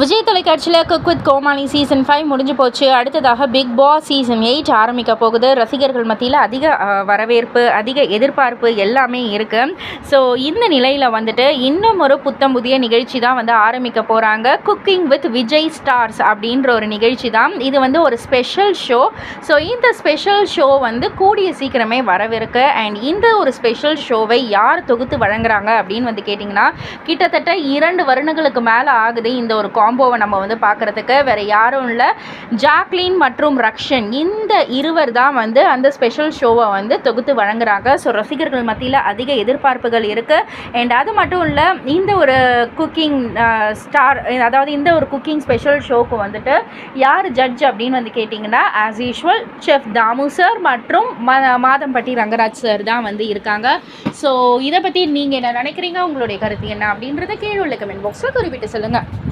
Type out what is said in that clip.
விஜய் தொலைக்காட்சியில் cook with Comali season five முடிஞ்சு போச்சு. அடுத்ததாக பிக் பாஸ் சீசன் எயிட் ஆரம்பிக்க போகுது. ரசிகர்கள் மத்தியில் அதிக வரவேற்பு அதிக எதிர்பார்ப்பு எல்லாமே இருக்குது ஸோ இந்த நிலையில் வந்துட்டு இன்னும் ஒரு புத்தம் புதிய நிகழ்ச்சி தான் வந்து ஆரம்பிக்க போகிறாங்க குக்கிங் வித் விஜய் ஸ்டார்ஸ் அப்படின்ற ஒரு நிகழ்ச்சி தான். இது வந்து ஒரு ஸ்பெஷல் ஷோ ஸோ இந்த ஸ்பெஷல் ஷோ வந்து கூடிய சீக்கிரமே வரவிருக்கு. அண்ட் இந்த ஒரு ஸ்பெஷல் ஷோவை யார் தொகுத்து வழங்குறாங்க அப்படின்னு வந்து கேட்டிங்கன்னா கிட்டத்தட்ட இரண்டு வருடங்களுக்கு மேலே ஆகுது இந்த ஒரு காம்போவை நம்ம வந்து பார்க்குறதுக்கு வேறு யாரும் இல்லை. ஜாக்லின் மற்றும் ரக்ஷன் இந்த இருவர் தான் வந்து அந்த ஸ்பெஷல் ஷோவை வந்து தொகுத்து வழங்குறாங்க. ஸோ ரசிகர்கள் மத்தியில் அதிக எதிர்பார்ப்புகள் இருக்குது அண்ட் அது மட்டும் இல்லை இந்த ஒரு குக்கிங் ஸ்டார் அதாவது இந்த ஒரு குக்கிங் ஸ்பெஷல் ஷோக்கு வந்துட்டு யார் ஜட்ஜ் அப்படின்னு வந்து கேட்டிங்கன்னா as usual chef Damu sir மற்றும் ம மாதம்பட்டி ரங்கராஜ் சார் தான் வந்து இருக்காங்க. ஸோ இதை பற்றி நீங்கள் என்ன நினைக்கிறீங்க? உங்களுடைய கருத்து என்ன அப்படின்றத கீழே உள்ள கமெண்ட் பாக்ஸில் குறிப்பிட்டு சொல்லுங்கள்